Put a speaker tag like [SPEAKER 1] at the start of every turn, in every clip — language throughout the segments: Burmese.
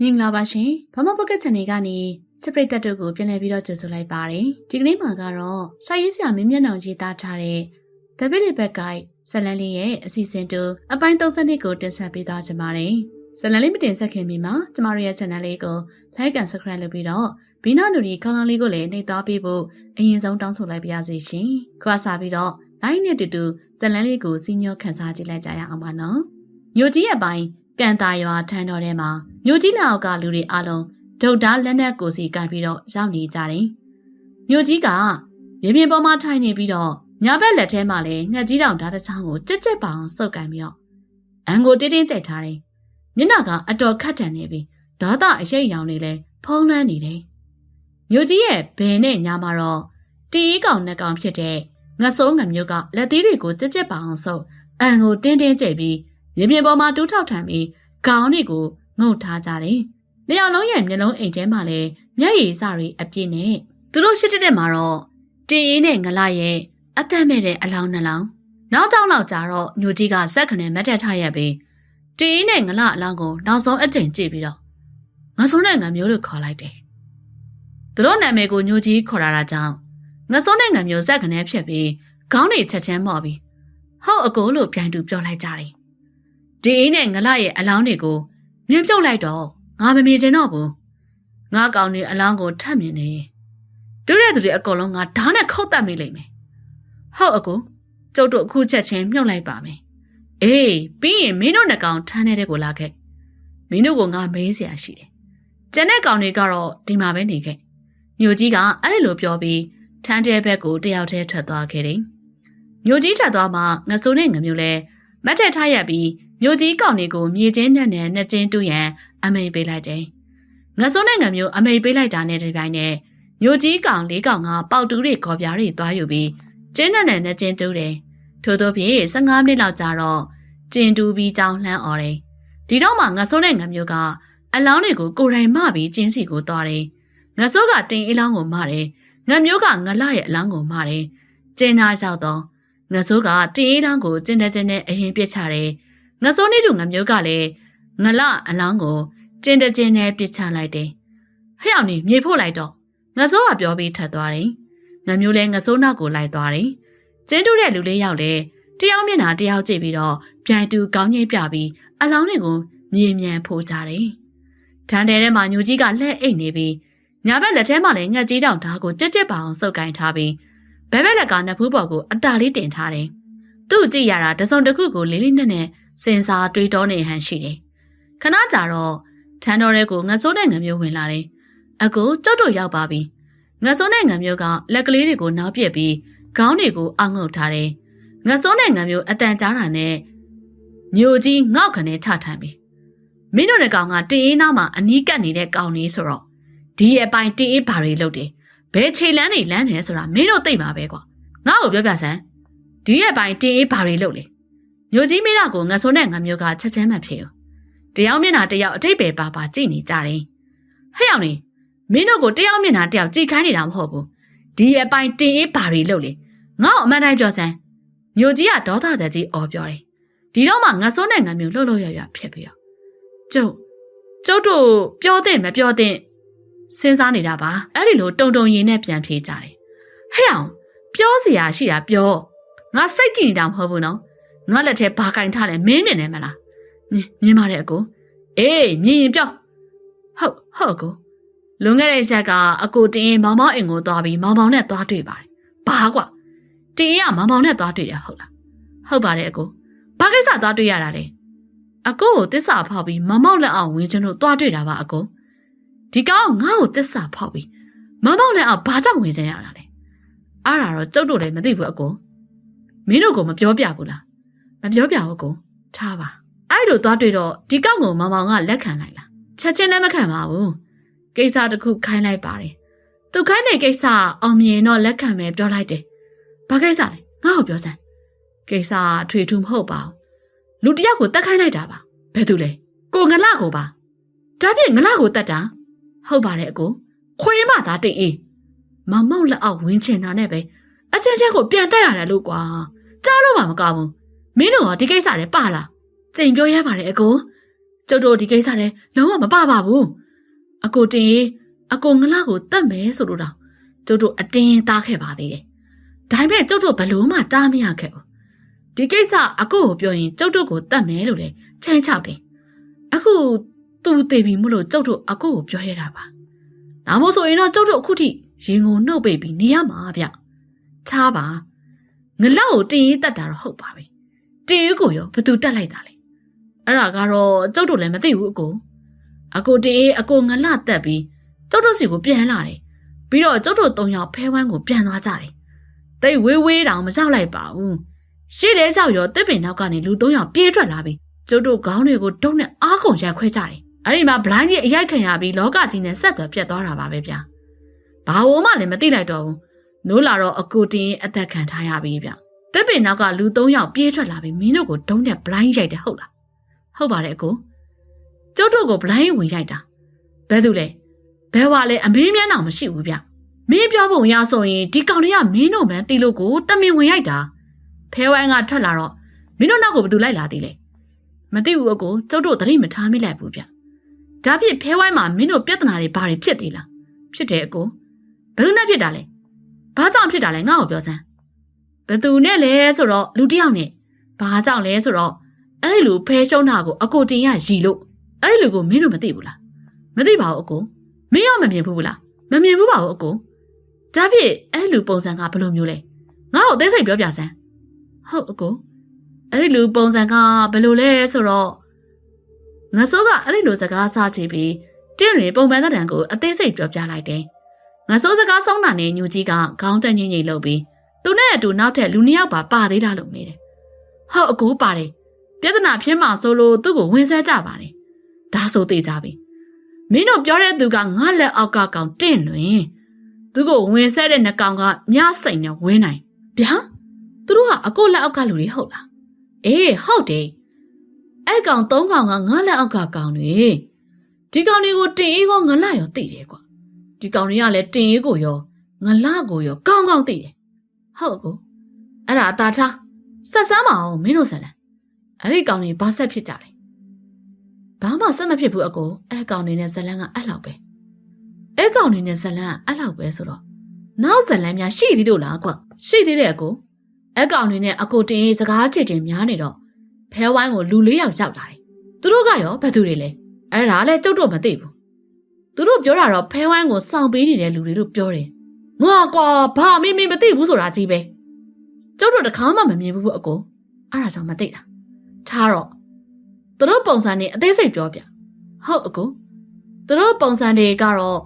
[SPEAKER 1] မင်္ဂလာပါရှင်ဘာမပကက်ချန်နယ်ကနေစပရိတ်သက်တို့ကိုပြန်လည်ပြီးတော့ကြိုဆိုလိုက်ပါတယ်ဒီကနေ့မှာကတော့စာရေးဆရာမင်းမျက်နှာရေးသားထားတဲ့ The Billy Bad Guy ဇလန်လေးရဲ့အစီအစဉ်တူအပိုင်း32ကိုတင်ဆက်ပေးသွားကြပါတယ်ဇလန်လေးမတင်ဆက်ခင်မီမှာကျမတို့ရဲ့ channel လေးကို like and subscribe လုပ်ပြီးတော့ဘီနာနူဒီခေါင်းလောင်းလေးကိုလည်းနှိပ်သွားပေးဖို့အရင်ဆုံးတောင်းဆိုလိုက်ပါရစေရှင်ခွာစားပြီးတော့ line နဲ့တူတူဇလန်လေးကိုစီမျောခန်းစားကြည့်လိုက်ကြရအောင်ပါနော်ညိုကြီးရဲ့ပိုင်း ကန်တာရွာထန်းတော်ထဲမှာမြို့ကြီးလက်အောက်ကလူတွေအလုံးဒုတ်သားလက်နက်ကိုစီကင်ပြီးတော့ရောက်နေကြတယ်။မြို့ကြီးကမြေပြင်ပေါ်မှာထိုင်နေပြီးတော့ညာဘက်လက်ထဲမှာလည်းငှက်ကြီးတောင်ဓာတ်တစ်ချောင်းကိုကြက်ကြက်ပအောင်စုပ်ကင်ပြီးတော့အန်ကိုတင်းတင်းကြိုက်ထားတယ်။မျက်နှာကအတော်ခတ်တန်နေပြီးဓာတ်အရိပ်ရောင်တွေလည်းဖုံးလန်းနေတယ်။မြို့ကြီးရဲ့ဘယ်နဲ့ညာမှာတော့တီးကောင်နှစ်ကောင်ဖြစ်တဲ့ငါဆိုးငမျိုးကလက်သေးတွေကိုကြက်ကြက်ပအောင်စုပ်အန်ကိုတင်းတင်းကြိတ်ပြီး မြေပြင်ပေါ်မှာတူးထောက်ထန်ပြီးခေါင်းတွေကိုငုတ်ထားကြတယ်။နှစ်ယောက်လုံးရဲ့မျက်လုံးအိမ်ထဲမှာလည်းမျက်ရည်စတွေအပြည့်နဲ့သူတို့ရှိတဲ့တဲ့မှာတော့တင်အေးနဲ့ငလရဲ့အသက်မဲ့တဲ့အလောင်းနှလောင်းနောက်တောင်းလောက်ကြတော့ညိုကြီးကစက်ခနဲ့မတ်တက်ထားရပြီးတင်အေးနဲ့ငလအလောင်းကိုနောက်ဆုံးအချိန်ကြည့်ပြီးတော့ငါဆိုးနဲ့ငါမျိုးလို့ခေါ်လိုက်တယ်။သူတို့နာမည်ကိုညိုကြီးခေါ်လာတာကြောင့်ငါဆိုးနဲ့ငါမျိုးစက်ခနဲ့ဖြစ်ပြီးခေါင်းတွေချက်ချင်းမော့ပြီးဟုတ်အကိုလို့ပြန်တူပြောလိုက်ကြတယ်။ ဒီအေးနဲ့ငလရဲ့အလောင်းတွေကိုမြင်ပြုတ်လိုက်တော့ငါမမြင်ချင်တော့ဘူးငါကောင်နေအလောင်းကိုထပ်မြင်နေတွေ့တဲ့သူတွေအကုန်လုံးငါဓာတ်နဲ့ခုတ်တက်မိလိမ့်မယ်ဟုတ်အကိုကျုပ်တို့အခုချက်ချင်းမြုပ်လိုက်ပါမယ်အေးပြီးရင်မင်းတို့နှကောင်ထမ်းတဲ့ကိုလာခဲ့မင်းတို့ကငါမေးစရာရှိတယ်ကျန်တဲ့ကောင်တွေကတော့ဒီမှာပဲနေခဲ့မြို့ကြီးကအဲ့လိုပြောပြီးထန်းတဲ့ဘက်ကိုတယောက်တည်းထွက်သွားခဲ့တယ်မြို့ကြီးထွက်သွားမှငဆိုးနဲ့ငမျိုးလဲမတ်တက်ထရက်ပြီး မြို့ကြီးကောင်တွေကိုမြေချင်းနဲ့နဲ့နှစ်ချင်းတူးရန်အမိန်ပေးလိုက်တယ်။ငဆိုးနိုင်ငံမျိုးအမိန်ပေးလိုက်တာနဲ့ဒီပိုင်းနဲ့မြို့ကြီးကောင်လေးကောင်ကပေါက်တူးတွေခေါ်ပြားတွေသွားယူပြီးကျင်းနဲ့နဲ့နှစ်ချင်းတူးတယ်။ထို့သောဖြင့်15မိနစ်လောက်ကြာတော့ကျင်တူးပြီးကြောင်းလှမ်းអော်တယ်။ဒီတော့မှငဆိုးနိုင်ငံမျိုးကအလောင်းတွေကိုကိုယ်တိုင်မပြီးကျင်းစီကိုသွားတယ်။ငဆိုးကတင်အလောင်းကိုမတယ်။ငမျိုးကငလရဲ့အလောင်းကိုမတယ်။ကျင်းသားရောက်တော့ငဆိုးကတင်အလောင်းကိုကျင်းတဲ့ကျင်းနဲ့အရင်ပြစ်ချတယ်။ ငစိုးနေတူငမျိုးကလည်းငလအလောင်းကိုကျင်းတကျင်းနဲ့ပစ်ချလိုက်တယ်။ဟဲ့အောင်နေမြေဖို့လိုက်တော့ငစိုးကပြောပြီးထပ်သွားတယ်။ငမျိုးလည်းငစိုးနောက်ကိုလိုက်သွားတယ်။ကျင်းတူတဲ့လူလေးယောက်လည်းတယောက်မျက်နှာတယောက်ကြည့်ပြီးတော့ပြိုင်တူကောင်းကြီးပြပြီးအလောင်းတွေကိုမြေမြန်ဖိုးကြတယ်။ထန်တဲထဲမှာညူကြီးကလှဲ့အိတ်နေပြီးညာဘက်လက်ထဲမှာလည်းငှက်ကြီးတောင်ဓာတ်ကိုကြက်ကြက်ပါအောင်စုပ်ကင်ထားပြီးဘဲဘက်လက်ကနဖူးပေါ်ကိုအတာလေးတင်ထားတယ်။ သူ့ကြည့်ရတာတစုံတစ်ခုကိုလေးလေးနက်နက်စင်စာတွေးတောနေဟန်ရှိတယ်။ခဏကြာတော့ထန်းတော်တဲ့ကိုငဆိုးတဲ့ငံမျိုးဝင်လာတယ်။အကူကြောက်တော့ရောက်ပါပြီ။ငဆိုးတဲ့ငံမျိုးကလက်ကလေးတွေကိုနောက်ပြက်ပြီးခေါင်းတွေကိုအောက်ငုပ်ထားတယ်။ငဆိုးတဲ့ငံမျိုးအတန်ကြားတာနဲ့မျိုးကြီးငေါက်ခနဲ့ထထမ်းပြီ။မင်းတို့တဲ့ကောင်ကတင်းအေးနားမှာအနီးကပ်နေတဲ့ကောင်လေးဆိုတော့ဒီအပိုင်တင်းအေးဘာတွေလုပ်တယ်။ဘယ်ခြေလန်းနေလန်းတယ်ဆိုတာမင်းတို့သိမှာပဲကွာ။ငါ့ကိုပြောပြစမ်း။ ဒီရဲ့ပိုင်တင်းအေးဘာတွေလုပ်လဲ။မြို့ကြီးမိတာကိုငဆိုးနဲ့ငမျိုးကချက်ချင်းမှဖြစ်။တယောက်မျက်နှာတယောက်အတိတ်ပဲပါပါကြည့်နေကြတယ်။ဟဲ့အောင်နေမင်းတို့ကိုတယောက်မျက်နှာတယောက်ကြည့်ခိုင်းနေတာမဟုတ်ဘူး။ဒီအပိုင်းတင်အေးဘာတွေလုပ်လဲ။ငါ့အမှန်တိုင်းပြောစမ်း။မြို့ကြီးကဒေါသသက်ကြီးအော်ပြောတယ်။ဒီတော့မှငဆိုးနဲ့ငမျိုးလှုပ်လှုပ်ရရဖြစ်ပြီးတော့ကျုပ်ကျုပ်တို့ပြောတဲ့မပြောတဲ့စဉ်းစားနေတာပါ။အဲ့ဒီလိုတုံတုံရင်နဲ့ပြန်ဖြေကြတယ်။ဟဲ့အောင်ပြောစရာရှိတာပြော။ ငါစိတ်ကြည်နေတာမဟုတ်ဘူးနော်ငါလက်ထဲဘာကင်ထားလဲမင်းမြင်နေမလားမြင်မြင်ပါတယ်အကိုအေးမြင်ရင်ပြောဟုတ်ဟုတ်အကိုလွန်ခဲ့တဲ့ရက်ကအကိုတင်းရင်မောင်မောင်အိမ်ကိုသွားပြီးမောင်မောင်နဲ့သွားတွေ့ပါတယ်ဘာကွာတင်းရင်ကမောင်မောင်နဲ့သွားတွေ့တယ်ဟုတ်လားဟုတ်ပါတယ်အကိုဘာကိစ္စသွားတွေ့ရတာလဲအကိုကိုတစ္ဆာဖောက်ပြီးမောင်မောင်လက်အောင်ဝင်ချင်လို့သွားတွေ့တာပါအကိုဒီကောင်ငါ့ကိုတစ္ဆာဖောက်ပြီးမောင်မောင်လက်အောင်ဘာကြောင့်ဝင်ချင်ရတာလဲအားတာတော့ကျုပ်တို့လည်းမသိဘူးအကို မင်းတို့ကမပြောပြဘူးလားမပြောပြဘူးကိုထားပါအဲ့လိုသွားတွေ့တော့ဒီကောက်ကိုမောင်မောင်ကလက်ခံလိုက်လားချက်ချင်းလည်းမခံပါဘူးကိစ္စတစ်ခုခိုင်းလိုက်ပါတယ်သူခိုင်းတဲ့ကိစ္စအောင်မြင်တော့လက်ခံမယ်ပြောလိုက်တယ်ဘာကိစ္စလဲငါ့ကိုပြောစမ်းကိစ္စအထွေထူးမဟုတ်ပါဘူးလူတယောက်ကိုတတ်ခိုင်းလိုက်တာပါဘယ်သူလဲကိုငလကိုပါဒါဖြင့်ငလကိုတတ်တာဟုတ်ပါတယ်အကိုခွေးမသားတိတ်အေးမောင်မောင်လက်အောက်ဝင်းချင်တာနဲ့ပဲအချင်းချင်းကိုပြန်တက်ရတယ်လို့ကွာ ကြားလို့မှမကောင်းဘူးမင်းတို့ကဒီကိစ္စတွေပါလားကြိမ်ပြောရပါတယ်အကိုကျုပ်တို့ဒီကိစ္စနဲ့လုံးဝမပါပါဘူးအကိုတင်ရေးအကိုငလကိုတတ်မယ်ဆိုလို့တော့ကျုပ်တို့အတင်းသားခဲ့ပါသေးတယ်ဒါပေမဲ့ကျုပ်တို့ဘလို့မှတားမရခဲ့ဘူးဒီကိစ္စအကိုကိုပြောရင်ကျုပ်တို့ကိုတတ်မယ်လို့လေချင်းချောက်တယ်အခုသူတေပြီမို့လို့ကျုပ်တို့အကိုကိုပြောရတာပါဒါမို့ဆိုရင်တော့ကျုပ်တို့အခုထိရင်ကိုနှုတ်ပိတ်ပြီးနေရမှာဗျချားပါ ငလောက်ကိုတင်ရေးတတ်တာတော့ဟုတ်ပါပြီတင်ရေးကိုရောဘသူတက်လိုက်တာလဲအဲ့ဒါကတော့ကျုပ်တို့လည်းမသိဘူးအကိုအကိုတင်ရေးအကိုငလတက်ပြီးကျုပ်တို့စီကိုပြန်လာတယ်ပြီးတော့ကျုပ်တို့သုံးယောက်ဖဲဝမ်းကိုပြန်သွားကြတယ်တိတ်ဝေးဝေးတောင်မကြောက်လိုက်ပါဘူးရှေ့လဲကြောက်ရောတစ်ပင်နောက်ကနေလူသုံးယောက်ပြေးထွက်လာပြီးကျုပ်တို့ခေါင်းတွေကိုတုံးနဲ့အားကုန်ရိုက်ခွဲကြတယ်အဲ့ဒီမှာဘလိုင်းကြီးအရိုက်ခံရပြီးလောကကြီးနဲ့ဆက်သွယ်ပြတ်သွားတာပါပဲဗျာဘာဝမှလည်းမသိလိုက်တော့ဘူး နိုးလာတော့အကူတင်အသက်ခံထားရပြီဗျတစ်ပင်နောက်ကလူ၃ယောက်ပြေးထွက်လာပြီးမင်းတို့ကိုဒုံးနဲ့ဘလိုင်းရိုက်တယ်ဟုတ်လားဟုတ်ပါတယ်အကူကျုပ်တို့ကိုဘလိုင်းဝင်ရိုက်တာဘယ်သူလဲဘဲဝါလဲအမင်းမျက်နှာမရှိဘူးဗျမင်းပြောပုံရဆိုရင်ဒီကောင်တွေကမင်းတို့မှန်းတီလို့ကိုတမင်ဝင်ရိုက်တာဖဲဝိုင်းကထွက်လာတော့မင်းတို့နောက်ကိုဘယ်သူလိုက်လာသေးလဲမသိဘူးအကိုကျုပ်တို့သတိမထားမိလိုက်ဘူးဗျဒါဖြစ်ဖဲဝိုင်းမှာမင်းတို့ပြဿနာတွေဘာတွေဖြစ်သေးလားဖြစ်တယ်အကိုဘယ်သူနဲ့ဖြစ်တာလဲ ဘာကြောင့်ဖြစ်တာလဲငါ့ကိုပြောစမ်းဘယ်သူနဲ့လဲဆိုတော့လူတစ်ယောက်နဲ့ဘာကြောင့်လဲဆိုတော့အဲ့ဒီလူဖဲရှုံးတာကိုအကိုတင်ရရီလို့အဲ့ဒီလူကိုမင်းတို့မသိဘူးလားမသိပါဘူးအကိုမင်းရောမမြင်ဘူးလားမမြင်ဘူးပါဘူးအကိုဒါဖြစ်အဲ့ဒီလူပုံစံကဘယ်လိုမျိုးလဲငါ့ကိုအသေးစိတ်ပြောပြစမ်းဟုတ်အကိုအဲ့ဒီလူပုံစံကဘယ်လိုလဲဆိုတော့ငါစိုးကအဲ့ဒီလူစကားစားချပြီးတင်းရင်ပုံပန်းတဲ့တံကိုအသေးစိတ်ပြောပြလိုက်တယ် ငါစိုးစကားဆုံးတာနဲ့ညူကြီးကခေါင်းတက်ငိမ့်ငိမ့်လုပ်ပြီးသူနဲ့အတူနောက်ထပ်လူနှစ်ယောက်ပါပါသေးတာလို့နေတယ်ဟုတ်အကူပါတယ်ပြဿနာဖြစ်မှဆိုလို့သူ့ကိုဝင်ဆဲကြပါတယ်ဒါဆိုသေးကြပြီမင်းတို့ပြောတဲ့သူကငါလက်အောက်ကကောင်တင့်လွင်သူကိုဝင်ဆဲတဲ့နှကောင်ကမြစိန်နဲ့ဝင်းနိုင်ဗျာသူတို့ကအကိုလက်အောက်ကလူတွေဟုတ်လားအေးဟုတ်တယ်အဲ့ကောင်သုံးကောင်ကငါလက်အောက်ကကောင်တွေဒီကောင်တွေကိုတင်အေးကောငါလရောသိတယ်ကွာ ဒီကောင်တွေကလည်းတင်အေးကိုရောငလကိုရောကောင်းကောင်းသိတယ်ဟုတ်ကိုအဲ့ဒါအသာထားဆက်စမ်းမအောင်မင်းတို့ဆက်လန်အဲ့ဒီကောင်တွေဘာဆက်ဖြစ်ကြလဲဘာမှဆက်မဖြစ်ဘူးအကိုအဲ့ကောင်တွေနဲ့ဇလန်းကအဲ့လောက်ပဲအဲ့ကောင်တွေနဲ့ဇလန်းကအဲ့လောက်ပဲဆိုတော့နောက်ဇလန်းများရှိသေးလို့လားကွရှိသေးတယ်အကိုအဲ့ကောင်တွေနဲ့အကိုတင်ရေးစကားချစ်တင်များနေတော့ဖဲဝိုင်းကိုလူလေးယောက်ရောက်လာတယ်သူတို့ကရောဘယ်သူတွေလဲအဲ့ဒါလည်းကျုပ်တို့မသိဘူး သူတို့ပြောတာတော့ဖဲဝိုင်းကိုစောင့်ပေးနေတဲ့လူတွေတို့ပြောတယ်ငါကွာဘာမင်းမင်းမသိဘူးဆိုတာကြီးပဲကျုပ်တို့တခါမှမမြင်ဘူးအကိုအဲ့ဒါကြောင့်မသိတာထားတော့သူတို့ပုံစံတွေအသေးစိတ်ပြောပြဟုတ်အကိုသူတို့ပုံစံတွေကတော့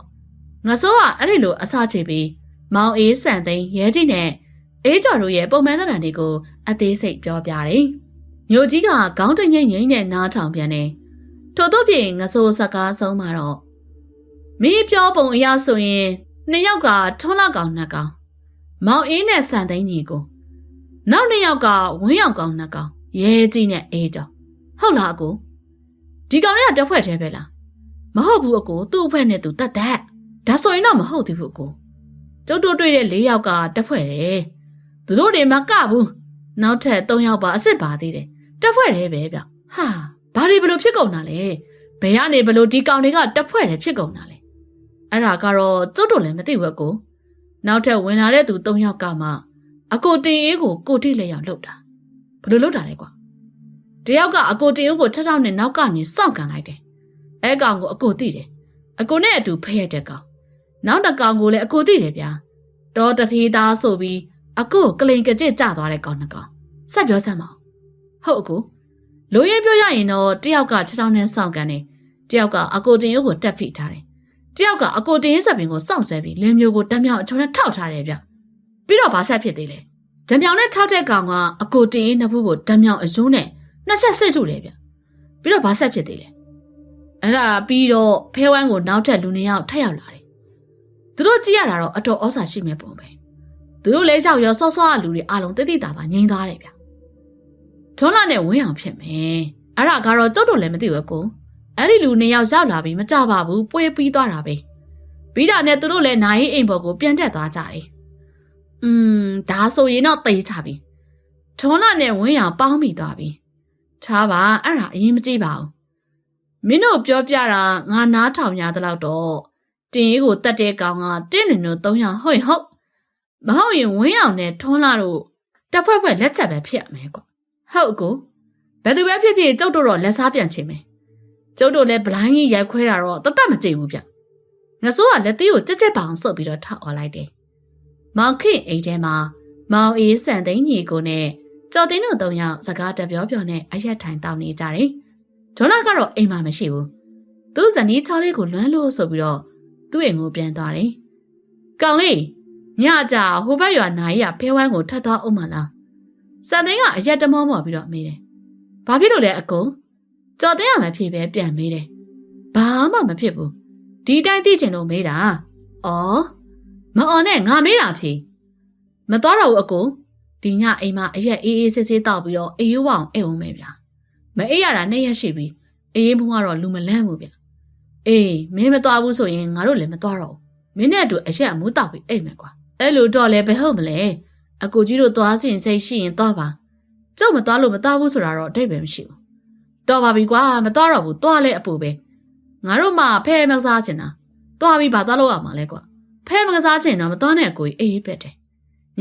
[SPEAKER 1] ငါစိုးကအဲ့ဒီလိုအစချပြီးမောင်အေးစံသိန်းရဲကြီးနဲ့အေးကျော်တို့ရဲ့ပုံမှန်သဏ္ဍာန်တွေကိုအသေးစိတ်ပြောပြတယ်ညိုကြီးကခေါင်းတငိမ့်ငိမ့်နဲ့နားထောင်ပြန်တယ်ထို့သောဖြင့်ငါစိုးစကားဆုံးမှာတော့ မင်းပြောပုံအရဆိုရင်နှစ်ယောက်ကထွန်းလောက်ကောင်နှစ်ကောင်မောင်အေးနဲ့စံသိန်းကြီးကိုနောက်နှစ်ယောက်ကဝင်းရောက်ကောင်နှစ်ကောင်ရဲကြီးနဲ့အေးကျော်ဟုတ်လားအကိုဒီကောင်တွေကတက်ဖွဲ့သေးပဲလားမဟုတ်ဘူးအကိုသူ့အဖွဲ့နဲ့သူတတ်တတ်ဒါဆိုရင်တော့မဟုတ်သေးဘူးအကိုကျုပ်တို့တွေ့တဲ့၄ယောက်ကတက်ဖွဲ့တယ်သူတို့တွေမကဘူးနောက်ထပ်၃ယောက်ပါအစ်စ်ပါသေးတယ်တက်ဖွဲ့တယ်ပဲဗျဟာဘာတွေဘလို့ဖြစ်ကုန်တာလဲဘယ်ကနေဘလို့ဒီကောင်တွေကတက်ဖွဲ့တယ်ဖြစ်ကုန်တာလဲ အဲ့ဒါကတော့ကျုပ်တို့လည်းမသိဘူးအကိုနောက်ထပ်ဝင်လာတဲ့သူ၃ယောက်ကမှအကိုတင်အေးကိုကိုတိလက်ရောက်လှုပ်တာဘလို့လှုပ်တာလဲကွာတယောက်ကအကိုတင်ဦးကိုချက်ထောက်နဲ့နောက်ကနေစောင့်ကန်လိုက်တယ်။အဲကောင်ကိုအကိုသိတယ်။အကိုနဲ့အတူဖက်ရတဲ့ကောင်။နောက်တစ်ကောင်ကိုလည်းအကိုသိတယ်ဗျာ။တော်တဖေးသားဆိုပြီးအကိုကလိန်ကကြစ်ကျသွားတဲ့ကောင်နှစ်ကောင်။ဆက်ပြောစမ်းမအောင်။ဟုတ်အကိုလိုရင်းပြောရရင်တော့တယောက်ကချက်ထောက်နဲ့စောင့်ကန်တယ်။တယောက်ကအကိုတင်ဦးကိုတက်ဖိထားတယ်။ တယောက်ကအကိုတင်ရေးဆက်ပင်ကိုစောင့်ဆွဲပြီးလင်းမျိုးကိုတမြောင်အချုံနဲ့ထောက်ထားတယ်ဗျ။ပြီးတော့ဗာဆက်ဖြစ်သေးလေ။ဓမြောင်နဲ့ထောက်တဲ့ကောင်ကအကိုတင်ရေးနှစ်ဖူးကိုဓမြောင်အယိုးနဲ့နှစ်ချက်စစ်ကြည့်တယ်ဗျပြီးတော့ဘာဆက်ဖြစ်သေးလဲအဲ့ဒါပြီးတော့ဖဲဝမ်းကိုနောက်ထပ်လူနှစ်ယောက်ထပ်ရောက်လာတယ်သူတို့ကြည့်ရတာတော့အတော်ဩစာရှိမဲ့ပုံပဲသူတို့လဲကြောက်ရောစောစောကလူတွေအလုံးတိတိတာပါငြိမ်းသွားတယ်ဗျထွန်းလာနဲ့ဝင်းအောင်ဖြစ်မယ်အဲ့ဒါကတော့ကျုပ်တို့လည်းမသိဘူးကို အဲ့ဒီလူနှစ်ယောက်ရောက်လာပြီးမကြပါဘူးပွေးပြီးသွားတာပဲပြီးတာနဲ့သူတို့လည်းနိုင်အိမ်ပေါ်ကိုပြန်တက်သွားကြတယ်อืมဒါဆိုရင်တော့သိချပြီထွန်းလာနဲ့ဝင်းအောင်ပေါင်းမိသွားပြီထားပါအဲ့ဒါအရင်မကြည့်ပါဘူးမင်းတို့ပြောပြတာငါနားထောင်ရသလောက်တော့တင်ရီကိုတတ်တဲ့ကောင်ကတင်းနေတို့၃ယောက်ဟုတ်ရင်ဟုတ်မဟုတ်ရင်ဝင်းအောင်နဲ့ထွန်းလာတို့တစ်ဖွဲ့ဖွဲ့လက်ချက်ပဲဖြစ်ရမယ်ကွဟုတ်ကိုဘယ်သူပဲဖြစ်ဖြစ်ကျုပ်တို့တော့လက်စားပြန်ချင်မယ် ကျုပ်တို့လည်းဗလိုင်းကြီးရိုက်ခွဲတာတော့တတ်တတ်မကြည့်ဘူးဗျငါဆိုးကလက်သေးကိုကြက်ကြက်ပအောင်ဆုပ်ပြီးတော့ထောက်អော်လိုက်တယ်မောင်ခင်အိမ်ထဲမှာမောင်အေးစံသိန်းညီကိုနဲ့ကြော်တင်းတို့၃ယောက်စကားတပြောပြောနဲ့အရက်ထိုင်တောင်းနေကြတယ်ဒေါ်လာကတော့အိမ်မှာမရှိဘူးသူ့ဇနီးချောလေးကိုလွမ်းလို့ဆိုပြီးတော့သူ့အိမ်ကိုပြန်သွားတယ်ကောင်လေးညကြဟိုဘက်ရွာနိုင်ရဖဲဝမ်းကိုထပ်သွားအောင်မလားစံသိန်းကအရက်တမောမောပြီးတော့မေးတယ်ဘာဖြစ်လို့လဲအကုန် ကြော်တင်းရမဖြစ်ပဲပြန်မေးတယ်ဘာမှမဖြစ်ဘူးဒီတိုင်းသိချင်လို့မေးတာအော်မအော်နဲ့ငါမေးတာဖြေမတော်တော့ဘူးအကုန်ဒီညအိမ်မှာအရက်အေးအေးဆေးဆေးတောက်ပြီးတော့အေးရွာအောင်အိမ်အောင်မယ်ဗျာမအေးရတာနှစ်ရက်ရှိပြီအေးမှုကတော့လူမလန့်ဘူးဗျာအေးမင်းမတော်ဘူးဆိုရင်ငါတို့လည်းမတော်တော့ဘူးမင်းနဲ့အတူအရက်အမူးတောက်ပြီးအိမ်မယ်ကွာအဲ့လိုတော့လည်းဘယ်ဟုတ်မလဲအကူကြီးတို့သွားစင်စိတ်ရှိရင်သွားပါကျုပ်မသွားလို့မသွားဘူးဆိုတာတော့အတိတ်ပဲမရှိဘူး တော်ပါပြီကွာမသွားတော့ဘူးသွားလဲအပူပဲငါတို့မှဖဲမစားချင်တာသွားပြီဘာသွားလို့ရမှာလဲကွာဖဲမစားချင်တော့မသွားနဲ့အကူကြီးအေးအေးပဲတယ်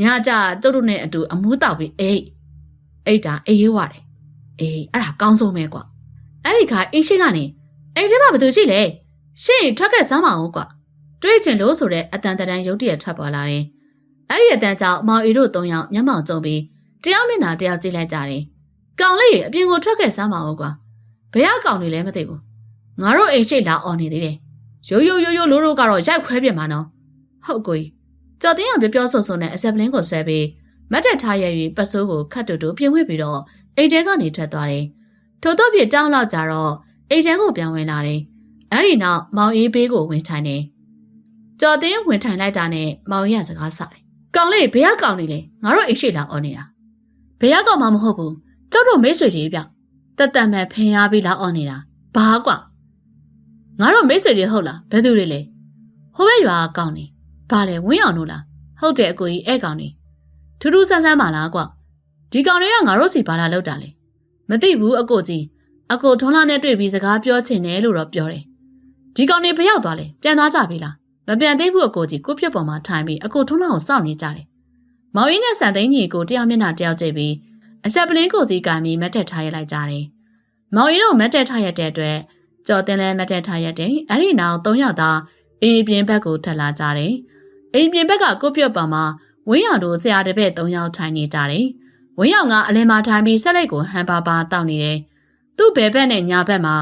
[SPEAKER 1] ညကြကျုပ်တို့နဲ့အတူအမူးတောက်ပြီးအိတ်အိတ်တာအေးရွာတယ်အေးအဲ့ဒါကောင်းဆုံးပဲကွာအဲ့ဒီခါအိတ်ရှိကနေအိတ်ထဲမှာဘာသူရှိလဲရှင့်ထွက်ခဲ့စမ်းမအောင်ကွာတွေးချင်လို့ဆိုတဲ့အတန်တန်ရုပ်တရက်ထွက်ပေါ်လာတယ်အဲ့ဒီအတန်ကြောင့်မောင်အီတို့၃ယောက်မျက်မှောင်ကျုံပြီးတယောက်မျက်နှာတယောက်ကြည့်လိုက်ကြတယ် ကောင်လေးအပြင်ကိုထွက်ခဲ့စမ်းမအောင်ကွာဘယ်ကကောင်တွေလဲမသိဘူးငါတို့အိမ်ရှိလာအော်နေသေးတယ်ရိုးရိုးရိုးရိုးလို့တို့ကတော့ရိုက်ခွဲပြင်မှာနော်ဟုတ်ကိုကြီးကြော်တင်းအောင်ပြောပြောဆိုဆိုနဲ့အဆက်ပလင်းကိုဆွဲပြီးမတ်တက်ထားရ၍ပတ်စိုးကိုခတ်တူတူပြင်ဝှက်ပြီးတော့အိမ်ထဲကနေထွက်သွားတယ်ထို့တော့ပြတောင်းလောက်ကြတော့အိမ်ထဲကိုပြန်ဝင်လာတယ်အဲ့ဒီနောက်မောင်အေးဘေးကိုဝင်ထိုင်တယ်ကြော်တင်းဝင်ထိုင်လိုက်တာနဲ့မောင်ရစကားဆတယ်ကောင်လေးဘယ်ကကောင်နေလဲငါတို့အိမ်ရှိလာအော်နေတာဘယ်ကကောင်မှမဟုတ်ဘူး ကျောက်တို့မိတ်ဆွေတွေပြတက်တက်မဲ့ဖင်ရပြီးလာအော်နေတာဘာကွာငါတို့မိတ်ဆွေတွေဟုတ်လားဘယ်သူတွေလဲဟိုဘက်ရွာကကောင်နေဘာလဲဝင်းအောင်တို့လားဟုတ်တယ်အကိုကြီးအဲ့ကောင်နေထူးထူးဆန်းဆန်းပါလားကွာဒီကောင်တွေကငါတို့စီဘာလာလောက်တာလဲမသိဘူးအကိုကြီးအကိုထွန်းလာနဲ့တွေ့ပြီးစကားပြောချင်တယ်လို့တော့ပြောတယ်ဒီကောင်နေဘရောက်သွားလဲပြန်သွားကြပြီလားမပြန်သေးဘူးအကိုကြီးကိုပြစ်ပေါ်မှာထိုင်ပြီးအကိုထွန်းလာကိုစောင့်နေကြတယ်မောင်ရင်းနဲ့ဆန်သိန်းကြီးကိုတယောက်မျက်နှာတယောက်ကြည့်ပြီး အချက်ပလင်းကိုစီကံပြီးမတ်တက်ထားရလိုက်ကြတယ်မောင်ရင်းတို့မတ်တက်ထားရတဲ့အတွက်ကြော်တင်လဲမတ်တက်ထားရတဲ့အဲ့ဒီနောက်၃ယောက်သာအေးပြင်းဘက်ကိုထက်လာကြတယ်အိမ်ပြင်ဘက်ကကိုပြတ်ပါမှာဝင်းရောင်တို့ဆရာတပည့်၃ယောက်ထိုင်နေကြတယ်။ဝင်းရောင်ကအလင်မာထိုင်ပြီးဆက်လိုက်ကိုဟန်ပါပါတောက်နေတယ်။သူ့ဘဲဘက်နဲ့ညာဘက်မှာ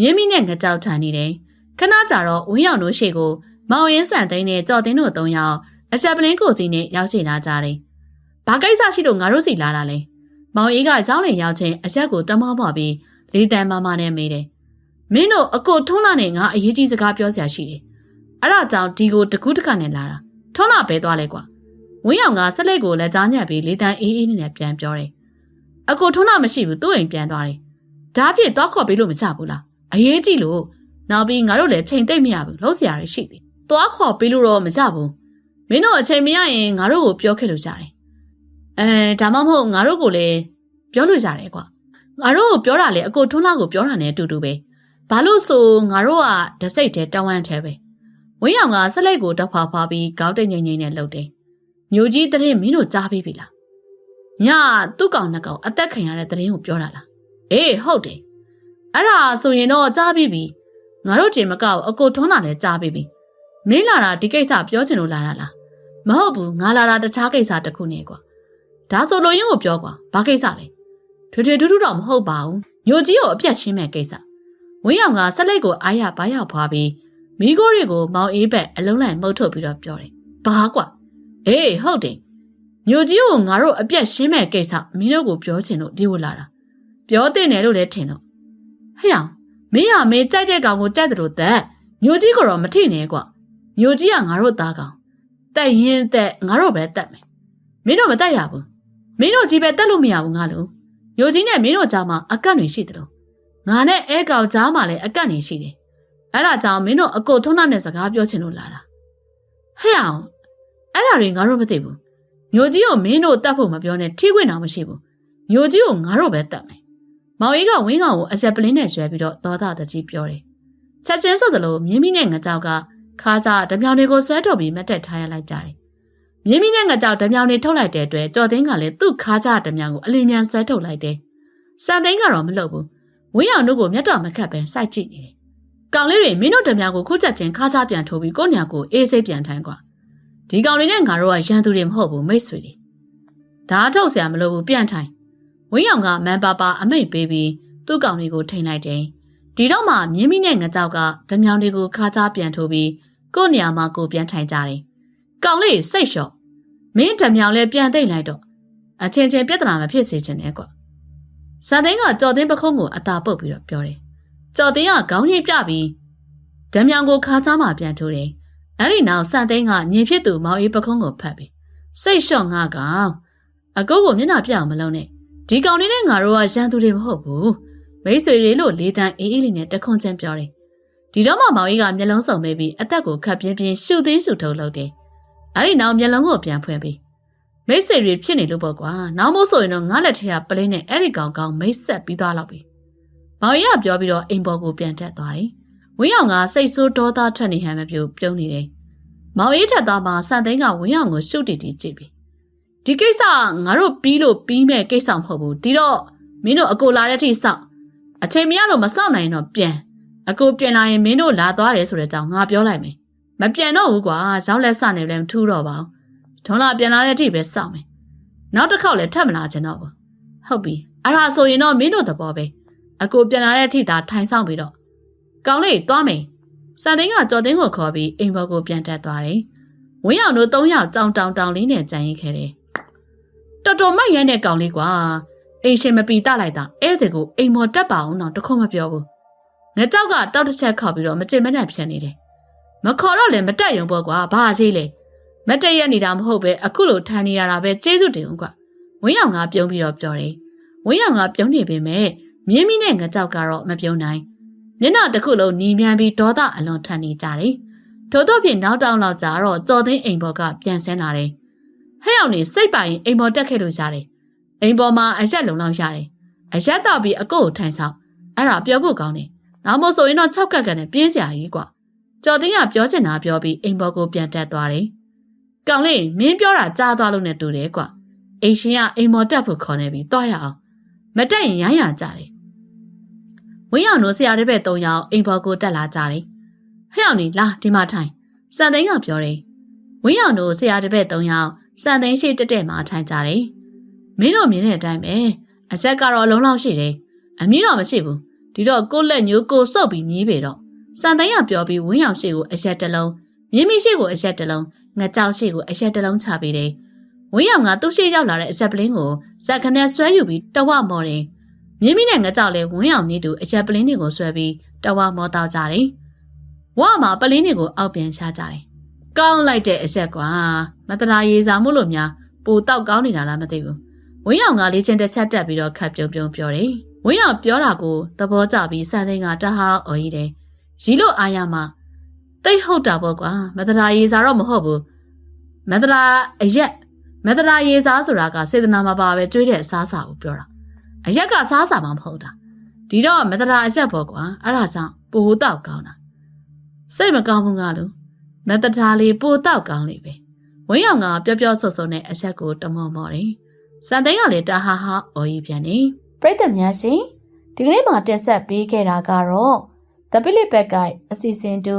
[SPEAKER 1] မြင်းမိနဲ့ငကြောက်ထိုင်နေတယ်။ခဏကြာတော့ဝင်းရောင်တို့ရှေ့ကိုမောင်ရင်းဆန်သိန်းနဲ့ကြော်တင်းတို့၃ယောက်အချက်ပလင်းကိုစီနဲ့ရောက်ရှိလာကြတယ်။ဘာကိစ္စရှိလို့ငါတို့စီလာတာလဲ။ မောင်အေးကရောင်းလင်ရောက်ချင်းအချက်ကိုတမောပေါ်ပြီးလေးတန်မမနဲ့မေးတယ်။မင်းတို့အကိုထုံးလာနဲ့ငါအရေးကြီးစကားပြောစရာရှိတယ်။အဲ့ဒါကြောင့်ဒီကိုတကူးတကနဲ့လာတာ။ထုံးလာပဲသွားလဲကွာဝင်းအောင်ကဆက်လက်ကိုလက်ကြားညက်ပြီးလေးတန်းအေးအေးနဲ့ပြန်ပြောတယ်အကိုထုံးလာမရှိဘူးသူ့အိမ်ပြန်သွားတယ်ဒါဖြစ်သွားခေါ်ပေးလို့မချဘူးလားအရေးကြီးလို့နောက်ပြီးငါတို့လည်းချိန်သိမ့်မရဘူးလို့ဆရာတွေရှိတယ်သွားခေါ်ပေးလို့တော့မကြဘူးမင်းတို့အချိန်မရရင်ငါတို့ကိုပြောခဲ့လို့ကြတယ် အဲဒါမှမဟုတ်ငါတို့ကိုလည်းပြောလို့ရတယ်ကွာငါတို့ကိုပြောတာလေအကိုထုံးလာကိုပြောတာနဲ့အတူတူပဲဘာလို့ဆိုငါတို့ကဒစိတ်တဲ့တဝမ်းထဲပဲဝင်းအောင်ကဆက်လိုက်ကိုတောက်ဖွာဖွာပြီးကောက်တိတ်ငိမ့်ငိမ့်နဲ့လှုပ်တယ်မျိုးကြီးတရင်မင်းတို့ကြားပြီးပြီလားညသူ့ကောင်နှစ်ကောင်အသက်ခံရတဲ့တရင်ကိုပြောတာလားအေးဟုတ်တယ်အဲ့ဒါဆိုရင်တော့ကြားပြီးပြီငါတို့တင်မကောက်အကိုထွန်းတာလည်းကြားပြီးပြီမင်းလာတာဒီကိစ္စပြောချင်လို့လာတာလားမဟုတ်ဘူးငါလာတာတခြားကိစ္စတစ်ခုနေကွာ ဒါဆိုလိုရင်းကိုပြောကွာဘာကိစ္စလဲထွေထွေထူးထူးတော့မဟုတ်ပါဘူးညိုကြီးကိုအပြတ်ရှင်းမဲ့ကိစ္စဝင်းအောင်ကဆက်လိုက်ကိုအားရဘာရောက်ဖွာပြီးမိကိုတွေကိုမောင်အေးဘက်အလုံးလိုက်မှုတ်ထုတ်ပြီးတော့ပြောတယ်ဘာကွာအေးဟုတ်တယ်ညိုကြီးကိုငါတို့အပြက်ရှင်းမဲ့ကိစ္စမင်းတို့ကိုပြောချင်လို့ဒီဝလာတာပြောတင်တယ်လို့လည်းထင်တော့ဟဲ့အောင်မင်းရမင်းကြိုက်တဲ့ကောင်ကိုတက်တယ်လို့သက်ညိုကြီးကတော့မထိနဲ့ကွညိုကြီးကငါတို့သားကောင်တက်ရင်တက်ငါတို့ပဲတက်မယ်မင်းတို့မတက်ရဘူး မင်းတို့ကြီးပဲတက်လို့မရဘူးငါလို့ညိုကြီးနဲ့မင်းတို့ကြားမှာအကန့်တွေရှိတယ်လို့ငါနဲ့အဲကောင်ကြားမှာလည်းအကန့်တွေရှိတယ်အဲ့ဒါကြောင့်မင်းတို့အကိုထုံးနှနဲ့စကားပြောချင်လို့လာတာဟဲ့အောင်အဲ့ဒါတွေငါတို့မသိဘူးညိုကြီးကိုမင်းတို့တတ်ဖို့မပြောနဲ့ထိခွင့်တော့မရှိဘူးညိုကြီးကိုငါတို့ပဲတတ်မယ်မောင်အေးကဝင်းကောင်ကိုအဆက်ပလင်းနဲ့ရွှဲပြီးတော့ဒေါသတကြီးပြောတယ်ချက်ချင်းဆိုသလိုမြင်းမိနဲ့ငကြောက်ကခါးစားဓမြောင်တွေကိုဆွဲထုတ်ပြီးမတ်တက်ထားရလိုက်ကြတယ် မြင်းမိနဲ့ငကြောက်ဓမြောင်တွေထုတ်လိုက်တဲ့အတွက်ကြော်သိန်းကလည်းသူ့ခါးစားဓမြောင်ကိုအလင်းမြန်ဆွဲထုတ်လိုက်တယ်စံသိန်းကတော့မလုပ်ဘူးဝင်းအောင်တို့ကိုမျက်တော်မခတ်ပဲစိုက်ကြည့်နေတယ်ကောင်လေးတွေမင်းတို့ဓမြောင်ကိုခုချက်ချင်းခါးစားပြန်ထိုးပြီးကိုညာကိုအေးစိတ်ပြန်ထိုင်ကွာဒီကောင်တွေနဲ့ငါတို့ကရန်သူတွေမဟုတ်ဘူးမိတ်ဆွေတွေဒါအထုတ်ဆရာမလို့ဘူးပြန်ထိုင်ဝင်းရောင်ကမန်ပါပါအမိတ်ပေးပြီးသူ့ကောင်လေးကိုထိန်လိုက်တယ်။ဒီတော့မှမြင်းမိနဲ့ငကြောက်ကဓမြောင်တွေကိုခါချားပြန်ထိုးပြီးကို့နေရာမှာကိုပြန်ထိုင်ကြတယ်။ကောင်လေးစိတ်လျှော့ မင်းဓမြောင်လည်းပြန်သိမ့်လိုက်တော့အချင်းချင်းပြဿနာမဖြစ်စေချင်နဲ့ကွာ။စံသိန်းကကြော်သိန်းပခုံးကိုအသာပုတ်ပြီးတော့ပြောတယ်။ကြော်သိန်းကခေါင်းရိပ်ပြပြီးဓမြောင်ကိုခါချားမှပြန်ထိုးတယ်။အဲ့ဒီနောက်စံသိန်းကညင်ဖြစ်သူမောင်အေးပခုံးကိုဖတ်ပြီးစိတ်လျှော့ငါကောင်အကုတ်ကိုမျက်နှာပြအောင်မလုပ်နဲ့ဒီကောင်လေးနဲ့ငါတို့ကရန်သူတွေမဟုတ်ဘူးမိတ်ဆွေတွေလို့လေးတန်းအေးအေးလေးနဲ့တခွန်းချင်းပြောတယ်ဒီတော့မှမောင်ကြီးကမျက်လုံးစုံပေးပြီးအသက်ကိုခတ်ပြင်းပြင်းရှုသေးရှုထုတ်လုပ်တယ် အဲ့ဒီနောက်မျက်လုံးကိုပြန်ဖွင့်ပြီးမိတ်ဆွေတွေဖြစ်နေလို့ပေါ့ကွာနောက်မို့ဆိုရင်တော့ငါလက်ထက်ကပလင်းနဲ့အဲ့ဒီကောင်ကောင်မိတ်ဆက်ပြီးသွားတော့ပြီမောင်ကြီးကပြောပြီးတော့အိမ်ပေါ်ကိုပြန်တက်သွားတယ်ဝင်းအောင်ကစိတ်ဆိုးဒေါသထွက်နေဟန်မပြူပြုံးနေတယ်မောင်ကြီးထက်သွားမှစံသိန်းကဝင်းအောင်ကိုရှုတီတီကြည့်ပြီးဒီကိစ္စငါတို့ပြီးလို့ပြီးမဲ့ကိစ္စမဟုတ်ဘူးဒီတော့မင်းတို့အကိုလာတဲ့အထိစောင့်အချိန်မရလို့မစောင့်နိုင်တော့ပြန်အကိုပြန်လာရင်မင်းတို့လာသွားတယ်ဆိုတဲ့အကြောင်းငါပြောလိုက်မယ် မပြန်တော့ဘူးကွာရောက်လက်စနေလည်းမထူးတော့ပါဘူးထုံးလာပြန်လာတဲ့အထိပဲစောင့်မယ်နောက်တစ်ခေါက်လည်းထပ်မလာချင်တော့ဘူးဟုတ်ပြီအဲ့ဒါဆိုရင်တော့မင်းတို့သဘောပဲအကိုပြန်လာတဲ့အထိသာထိုင်ဆောင်ပြီးတော့ကောင်းလေးသွားမယ်စံသိန်းကကြော်သိန်းကိုခေါ်ပြီးအိမ်ဘော်ကိုပြန်တက်သွားတယ်ဝင်းအောင်တို့၃ယောက်ကြောင်တောင်တောင်လေးနဲ့ကြံရင်ခဲ့တယ်တော်တော်မိုက်ရမ်းတဲ့ကောင်လေးကွာအိမ်ရှင်မပီတလိုက်တာဧည့်သည်ကိုအိမ်မော်တက်ပါအောင်တော့တခုမပြောဘူးငကြောက်ကတောက်တစ်ချက်ခောက်ပြီးတော့မကြင်မနဲ့ဖြစ်နေတယ် မခေါ်တော့လည်းမတက်ရုံပေါ့ကွာဘာသေးလဲမတက်ရက်နေတာမဟုတ်ပဲအခုလိုထန်နေရတာပဲကျေးဇူးတင်ဦးကွာဝင်းရောင်ကပြုံးပြီးတော့ပြောတယ်ဝင်းရောင်ကပြုံးနေပေမဲ့မြင်းမီနဲ့ငကြောက်ကတော့မပြုံးနိုင်မျက်နှာတစ်ခုလုံးနီးမြန်းပြီးဒေါသအလွန်ထန်နေကြတယ်ထို့သောဖြင့်နောက်တောင်လောက်ကြတော့ကြော်သိန်းအိမ်ဘော်ကပြန်ဆင်းလာတယ်ဟဲ့အောင်နေစိတ်ပိုင်အိမ်ပေါ်တက်ခဲ့လို့ရတယ်။အိမ်ပေါ်မှာအရက်လုံလောက်ရတယ်။အရက်တော့ပြီးအကုတ်ကိုထိုင်ဆောင်အဲ့ဒါပြောဖို့ကောင်းတယ်။နောက်မို့ဆိုရင်တော့၆ကက်ကက်နဲ့ပြင်းစရာကြီးကွာ။ ကျော်သိန်းကပြောချင်တာပြောပြီးအိမ်ပေါ်ကိုပြန်တက်သွားတယ်။ကောင်လေးမင်းပြောတာကြားသွားလို့နဲ့တူတယ်ကွာ။အိမ်ရှင်ကအိမ်ပေါ်တက်ဖို့ခေါ်နေပြီးသွားရအောင်။မတက်ရင်ရိုင်းရကြတယ်။ဝင်းအောင်တို့ဆရာတွေပဲ၃ယောက်အိမ်ပေါ်ကိုတက်လာကြတယ်။ဟဲ့အောင်နေလာဒီမှာထိုင်။စံသိန်းကပြောတယ်။ဝင်းအောင်တို့ဆရာတပည့်၃ယောက်စံသိန်းရှိတက်တက်မှထိုင်ကြတယ်။မင်းတို့မြင်တဲ့အတိုင်းပဲအချက်ကတော့အလုံးလောက်ရှိတယ်။အမြင့်တော့မရှိဘူး။ဒီတော့ကိုယ့်လက်ညိုးကိုစုပ်ပြီးမြည်ပေတော့ စံသိန်းကပြောပြီးဝင်းရောင်ရှိကိုအရက်တစ်လုံးမြင်းမရှိကိုအရက်တစ်လုံးငကြောက်ရှိကိုအရက်တစ်လုံးချပေးတယ်။ဝင်းရောင်ကသူ့ရှိရောက်လာတဲ့အချက်ပလင်းကိုဇက်ခနဲ့ဆွဲယူပြီးတဝမော်တယ်။မြင်းမိနဲ့ငကြောက်လည်းဝင်းရောင်နေတူအရက်ပလင်းတွေကိုဆွဲပြီးတဝမော်တောက်ကြတယ်။ဝါမှာပလင်းတွေကိုအောက်ပြန်ချကြတယ်။ကောင်းလိုက်တဲ့အချက်ကွာမတရာရေစာမို့လို့များပိုတောက်ကောင်းနေတာလားမသိဘူးဝင်းရောင်ကလေးချင်းတစ်ချက်တက်ပြီးတော့ခတ်ပြုံပြုံပြောတယ်ဝင်းရောင်ပြောတာကိုသဘောကျပြီးစံသိန်းကတဟားအော်ကြီးတယ် ရီလို့အားရမှတိတ်ဟုတ်တာပေါ့ကွာမတရာရေစာတော့မဟုတ်ဘူးမတရာအရက်မတရာရေစာဆိုတာကစေတနာမှာပါပဲတွေးတဲ့အစားအစာကိုပြောတာအရက်ကစားစာမှမဟုတ်တာဒီတော့မတရာအရက်ပေါ့ကွာအဲ့ဒါကြောင့်ပိုတောက်ကောင်းတာစိတ်မကောင်းဘူးငါလို့မတရာလေးပိုတောက်ကောင်းလေပဲဝင်းရောင်ကပျော့ပျော့ဆုပ်ဆုပ်နဲ့အဆက်ကိုတမော့မော့တယ်။စံသိန်းကလည်းတဟာဟာအော်ကြီးပြန်နေ။ပြိတ္တများရှင်ဒီကနေ့မှာတင်ဆက်ပေးခဲ့တာကတော့ The Billy Bad Guy အစီအစဉ်တူ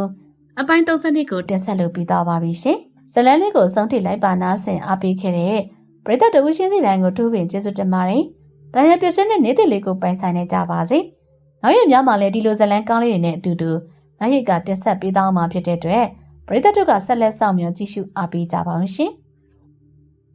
[SPEAKER 1] အပိုင်း32ကိုတင်ဆက်လုပ်ပြီးသားပါပြီရှင်။ဇလန်းလေးကိုစုံထိလိုက်ပါနာဆင်အားပေးခဲ့တဲ့ပရိသတ်တဝရှင်းစီတိုင်းကိုထိုးပင်ကျေးဇူးတင်ပါတယ်။တန်ရပြည့်စင်တဲ့နေ့တည်လေးကိုပိုင်ဆိုင်နေကြပါစေ။နောက်ရက်များမှာလည်းဒီလိုဇလန်းကောင်းလေးတွေနဲ့အတူတူနိုင်ရိတ်ကတင်ဆက်ပေးသားမှာဖြစ်တဲ့အတွက်ပရိသတ်တို့ကဆက်လက်ဆောင်မြော်ကြည့်ရှုအားပေးကြပါအောင်ရှင်။